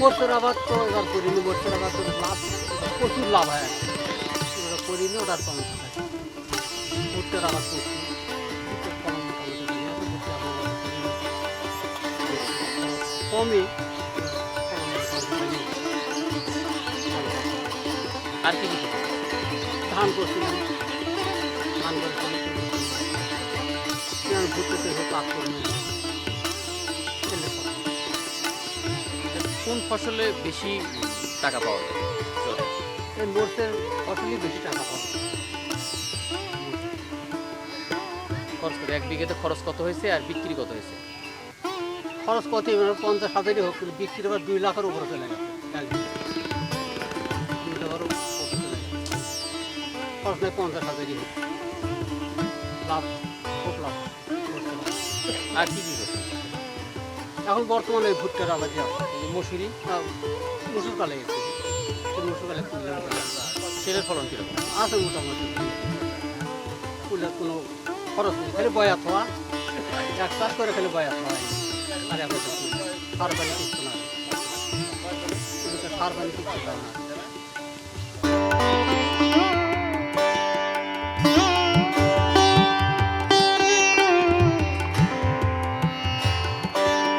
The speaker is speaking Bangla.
আবার তো, এবার করিনি বছর আবার তো লাভ, প্রচুর লাভ হয়। এবার করিনি ওটার কম ভুট্টার আবার করছি কমই আর কি ধান করছিলাম ধান করছিলাম ভুট্টাতে কাজ করি কোন ফসলে বেশি টাকা পাওয়া যায়? মোটর ফসলই বেশি টাকা পাওয়া যায়। খরচ করে এক বিঘাতে খরচ কত হয়েছে আর বিক্রি কত হয়েছে? খরচ কত পঞ্চাশ হাজারই হোক বিক্রি আবার দুই লাখের উপরে চলে গেছে। এক দুই লাখের। খরচ নেই পঞ্চাশ হাজারই হোক। লাভ খুব লাভ। আর কি কি করছেন এখন বর্তমানে ভুট্টার আবাদ মসুরি মসুর মুসুর কালে গেছে। মুসুর কালে সেটার ফলন কীরকম? আছে মোটামুটি। ফুলের কোনো খরচ নেই খালি বয়া হওয়া এক চাষ করে খালি বয়া হওয়া আর এখন সার পানি কিছু না। সার পানি কিছু না।